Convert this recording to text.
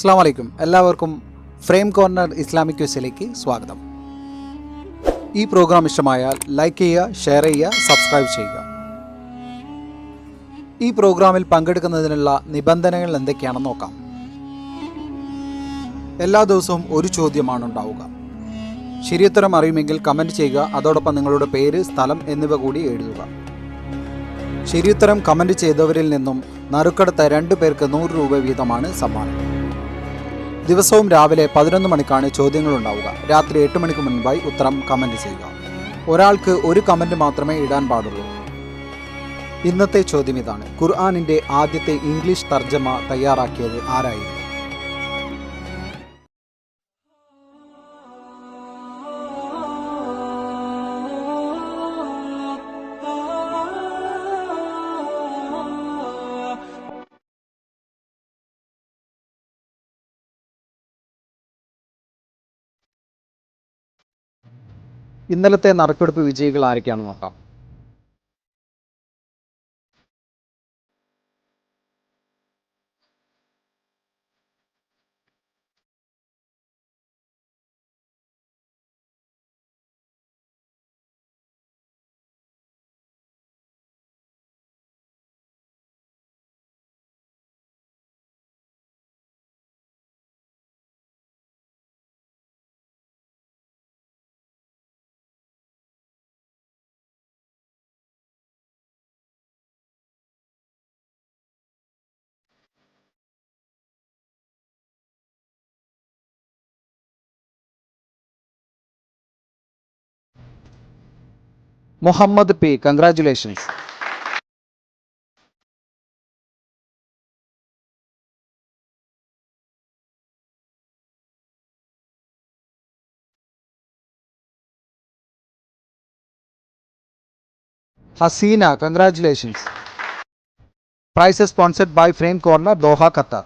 അസ്സാം എല്ലാവർക്കും frame corner Islamic ക്യൂസിലേക്ക് സ്വാഗതം. ഈ പ്രോഗ്രാം ഇഷ്ടമായാൽ ലൈക്ക് ചെയ്യുക ഷെയർ ചെയ്യുക സബ്സ്ക്രൈബ് ചെയ്യുക. ഈ പ്രോഗ്രാമിൽ പങ്കെടുക്കുന്നതിനുള്ള നിബന്ധനകൾ എന്തൊക്കെയാണെന്ന് നോക്കാം. എല്ലാ ദിവസവും ഒരു ചോദ്യമാണ് ഉണ്ടാവുക. ശരിയുത്തരം അറിയുമെങ്കിൽ കമന്റ് ചെയ്യുക അതോടൊപ്പം നിങ്ങളുടെ പേര് സ്ഥലം എന്നിവ കൂടി എഴുതുക. ശരിയുത്തരം കമന്റ് ചെയ്തവരിൽ നിന്നും നറുക്കെടുത്ത രണ്ടു പേർക്ക് നൂറ് രൂപ വീതമാണ് സമ്മാനം. ദിവസവും രാവിലെ പതിനൊന്ന് മണിക്കാണ് ചോദ്യങ്ങൾ ഉണ്ടാവുക രാത്രി എട്ട് മണിക്ക് മുൻപായി ഉത്തരം കമന്റ് ചെയ്യുക. ഒരാൾക്ക് ഒരു കമന്റ് മാത്രമേ ഇടാൻ പാടുള്ളൂ. ഇന്നത്തെ ചോദ്യം ഇതാണ്. ഖുർആാനിന്റെ ആദ്യത്തെ ഇംഗ്ലീഷ് തർജമ തയ്യാറാക്കിയത് ആരായിരുന്നു? ഇന്നലത്തെ നറുക്കെടുപ്പ് വിജയികൾ ആരൊക്കെയാണെന്ന് നോക്കാം. Muhammad P congratulations Haseena congratulations prize sponsored by Frame Corner Doha Qatar